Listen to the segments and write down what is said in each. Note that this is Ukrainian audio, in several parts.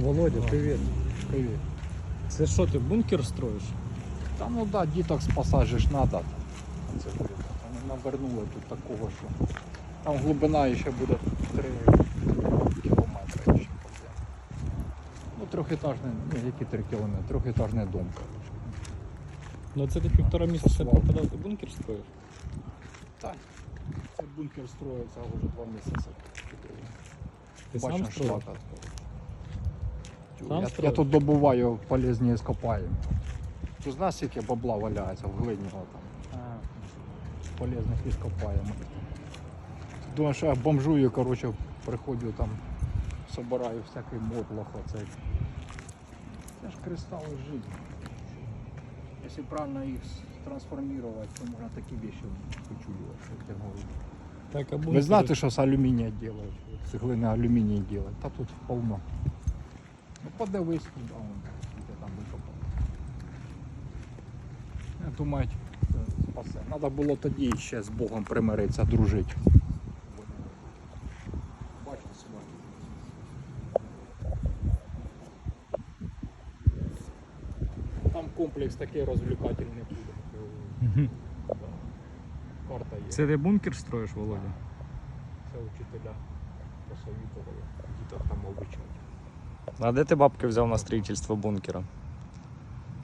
Володя, привіт. Привіт. Це що ти бункер строїш? Та ну да, діток спасати ж надо. Це Вони навернули тут такого, що там глибина ще буде 3 кілометри ще буде. Ну трьохетажний, ні, які 3 кілометри, трьохетажний дом, коротше. Ну це ти півтора місяця Слава. пропадав, ти бункер строїш? Так. Цей бункер строїться вже 2 місяці. Ти сам Бачиш, шлака. Сам Я, я тут добуваю полезні іскопаємі. Ти знаєш, скільки бабла валяється в глині там? полезних іскопаємих. Думаю, що я бомжую, коротше, приходжу там, собираю всякий мотлох оцей. Це ж кристали життя. Якщо правильно їх трансформувати, то можна такі вещи почулювати, як я говорю. Так, а Ви знаєте, що з алюмінія роблять? З глини алюміній роблять. Та тут повно. Подивись туди, скільки там викопав. Я думаю, це спасе. Треба було тоді ще з Богом примиритися, дружити. Там комплекс такий розвлекательний буде. Карта є. Це ти бункер строїш, Володя? Це вчителя посовітували, діток там обучати. А де ти бабки взяв на строїтельство бункера?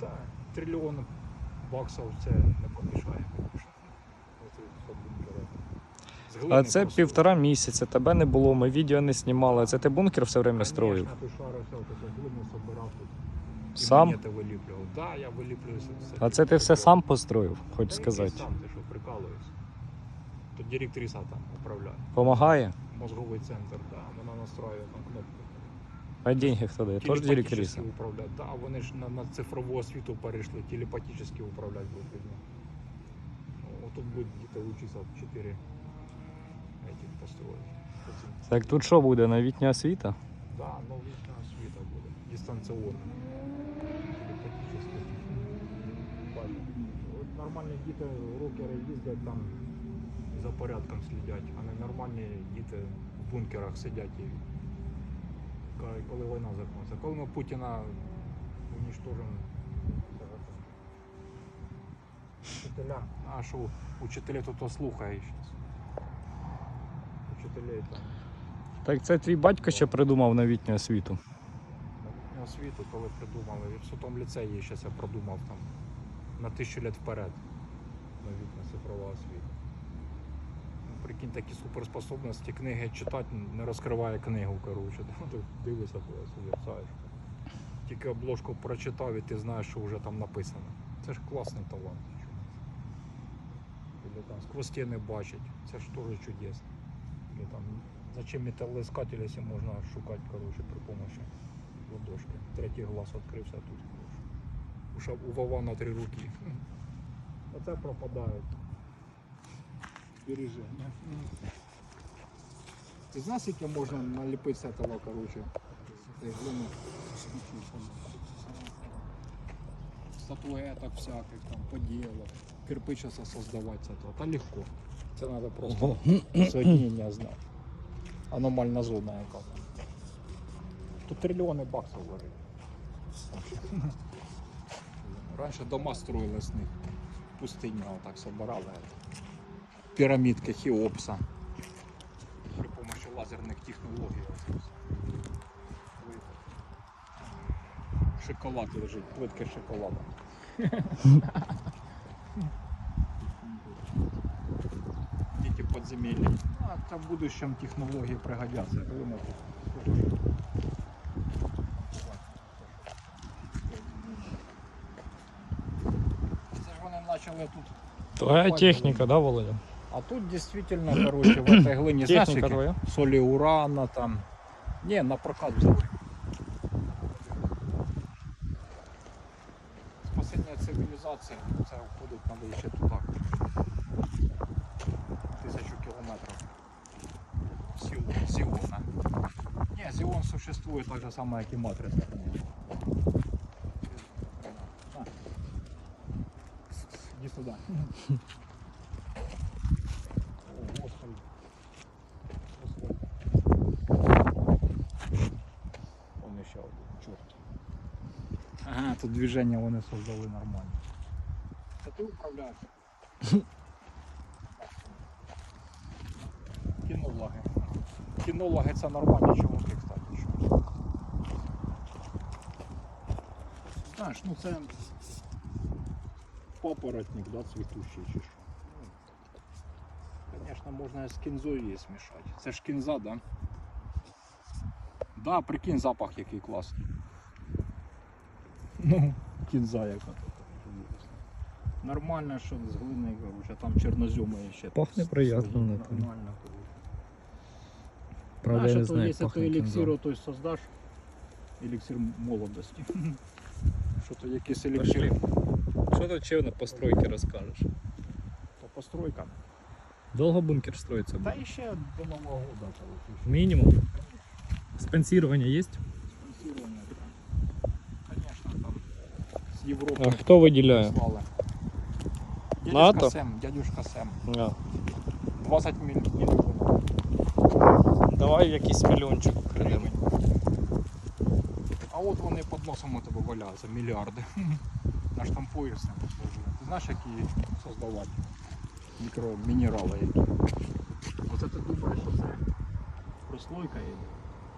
Та трильйон баксів це не помішає. А це півтора місяця, тебе не було, ми відео не знімали. Це ти бункер все время строїв? Сам? Да, я виліплюю все. А це ти все сам построїв, хоч Та який сказати. Сам ти що, прикалуєшся. Тут директриса там управляє. Помагає? Мозговий центр, да. вона настраює там кнопку. А деньги хто дає? Тож директриса. Телепатически управлять. Да, вони ж на, на цифрову освіту перейшли, телепатически управлять будуть людьми. Ну, Тут будуть діти вчитися 4 этих построїть. Так тут що буде, новітня освіта? Да, новітня освіта буде. Дистанційно. Телепатически. Бачите. От Нормальні діти, рокери їздять там за порядком слідять, а не нормальні діти в бункерах сидять і кажуть, коли війна закінчиться. Коли ми Путіна уничтожимо. Учителя, а що учителі тут то слухає зараз. Учителей там. Так це твій батько ще придумав новітню освіту. На освіту, коли придумали. І в Сутом ліцеї ще я продумав там на тисячу літ вперед. Новітня цифрова освіта. Прикинь, такі суперспособності, книги читати, не розкриває книгу, коротше. Дивишся, созерцаєш. Тільки обложку прочитав і ти знаєш, що вже там написано. Це ж класний талант. Или там сквозь стіни бачить. Це ж теж чудесно. Или там зачем металоискатель, якщо можна шукати коротше, при помощі ладошки. Третій глаз відкрився тут. Уша у Вова на три руки. Оце пропадають. Збереження. Ти знаєш, скільки можна наліпити з цього, коротше? Статуеток всяких, там, поділок, кирпича создавати з цього. Та легко. Це треба просто соединення знати. Аномальна зона яка. Тут трильйони баксів лежить. Раніше дома строїли з них. Пустиня отак собирали. Пірамідки Хіопса. При помощі лазерних технологій. Шоколад лежить, плитки шоколада. Діти подземелля. А це в будущем технології пригодяться. Це ж вони почали тут. Твоя техніка, да, Володя? А тут действительно, короче, в этой глине, знаешь, твоя? соли урана там. Не, на прокат взяли. Спасення цивілізації, це входить на вище туди. Тисячу кілометрів. Сіл, Зіона. Не, Зіон существує так же само, як і матриця. На. Іди Ага, тут движення вони создали нормально. Це ти управляєш? Кінологи. Кінологи це нормальні чуваки, кстати. Що. Знаєш, ну це папоротник, да, цвітущий чи що. Ну, Звісно, можна з кінзою її смішати. Це ж кінза, да? Да, прикинь, запах який класний. Ну, кінза яка. Нормально, що з глини, короче, там чорнозьоми ще. Пахне приємно. Нормально, короче. Правда, я не то, знаю, якщо як ти еліксир той создаш, еліксир молодості. Що то якийсь Пошли. еліксир Що тут ще на постройки розкажеш? по постройкам. Довго бункер строїться Та і ще до Нового року. Мінімум. Спонсирование є? спонсирование, да. Конечно, там з Європи А хто виділяє? Дядюшка Сем, дядюшка Сем. А. 20 міль- мільйонів Давай якийсь мільйончик крадемо. А от вони під носом у тебе валяються, мільярди. Наштампуєшся. Ти знаєш, які создавати мікромінерали які. Оце ти думаєш, що це прослойка є.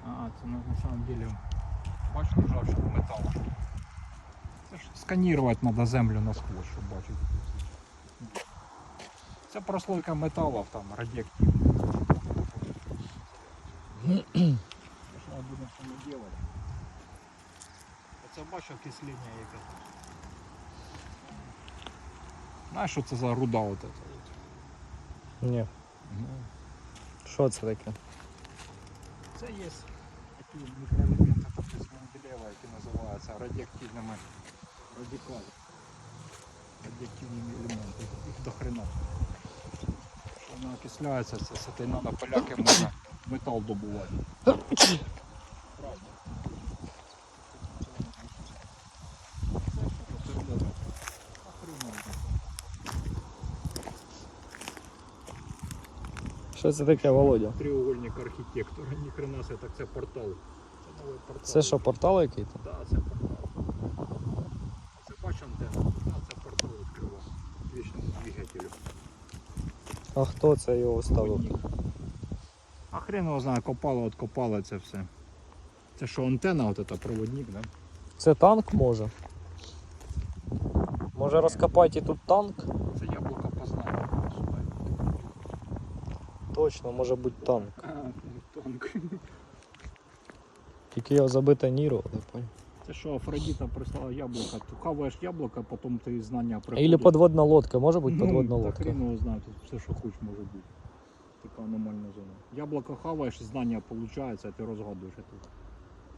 А, це на, на самом деле бачиш ржавчину металу. Сканувати треба землю насквозь, щоб бачити. Це прослойка металу там радіоактивна. Що ми будемо з цим робити? Оце бачу окислення яке. Знаєш, що це за руда от от? Ні. Що це таке? Це є такі мікроелементи які називаються радіоактивними радикалами. Радіоактивними елементами. Їх до хрена. Що вони окисляються, це з цієї нанополяки можна метал добувати. Правда. Це що це, це таке, Володя? Треугольник архітектора, ні хрена себе, так це портал. Це новий портал. Це що, портал який-то? Так, це портал. Це бач антенна, а це портал відкривав. Вічному двигателю. А хто це його ставив? А хрен його знає, копало, откопало це все. Це що антенна, от це проводник, да? Це танк може? Може розкопати і тут танк? Це яблуко. Сюди. Точно, може бути танк. А, тонк. Тільки його забите ніро, не понял. Це що, Афродіта прислала яблуко. Ти хаваєш яблуко, потім ти знання приходять. Или подводна лодка, може бути подводна Ну, лодка. Хрен тут все, що хоч може бути. Така аномальна зона. Яблуко хаваєш, знання виходить, а ти розгадуєш тут.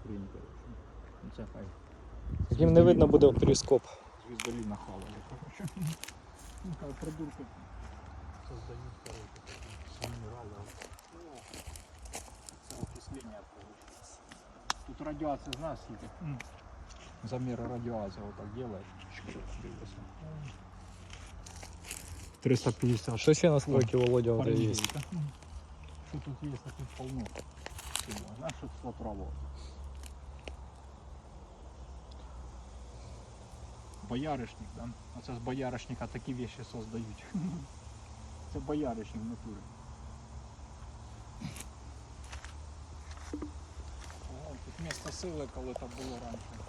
Хрень, коротше. Ну, Це хай. Яким не видно буде в перископ. Звіздоліна хавали, коротше. Ну, хай придурки создають, коротше, такі мінерали. Це окислення получилось. Тут радіація, знаєш, скільки? Заміри радіації отак делаєш. Дивишся. 350 Що ще на стройці Володя от є? Фаренгейта. Что тут есть, а тут полно. всего. Знаешь, что тут право? Бояришник, да? Оце з бояришника такі вещи создають. Це бояришник в натурі. О, тут місто сили, коли там було раніше.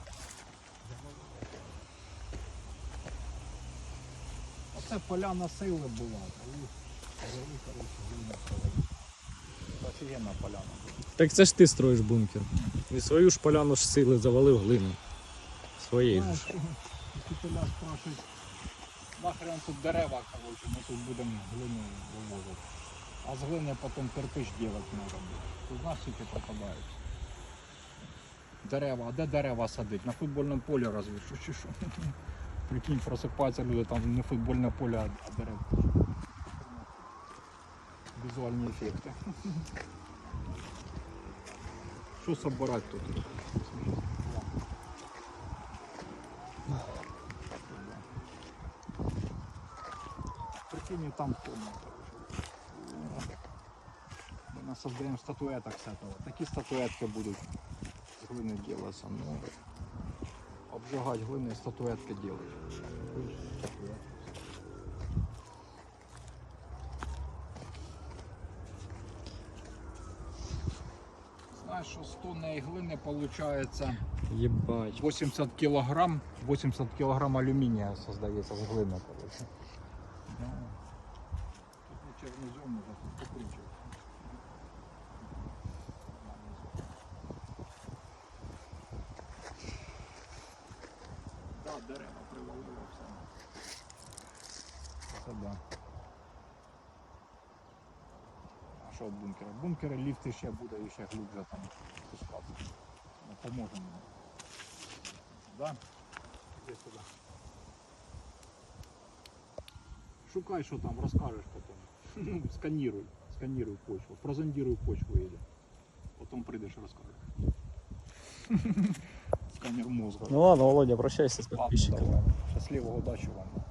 Оце поляна сили була. коротше. Офігенна поляна була. Так це ж ти строїш бункер. І свою ж поляну ж сили завалив глину. Своєї ж. Вчителя спрашують, нахрен тут дерева, короче, ми тут будемо глину вивозити. А з глини потім кирпич делать можна буде. Тут знаєш, скільки пропадають Дерева, а де дерева садить? На футбольному полі розве, що чи що? Прикинь, просипаються люди, там не футбольне поле, а а дерева. Візуальні ефекти. Що собирати тут? Прикинь, там комната. Мы создаем статуэток с этого. Такие статуэтки будут глини робиться, ну, обжигать глини і статуетки робити. Знаєш, що з тонни глини виходить Єбать. 80 килограмм, 80 килограмм алюминия создается с глины, короче. Да. Тут не чернозем, уже тут покручивается. дерева привалило все. Це да. А що від бункера? Бункери ліфти ще буде і ще глубже там спускатися. Ми поможемо. Да? Іди сюди. Шукай, що там, розкажеш потім. Ну, сканіруй, сканіруй почву, прозондируй почву іди. Потім прийдеш і розкажеш. Мозга. Ну ладно, Володя, прощайся з підписчиками. давай. Щасливого удачі вам.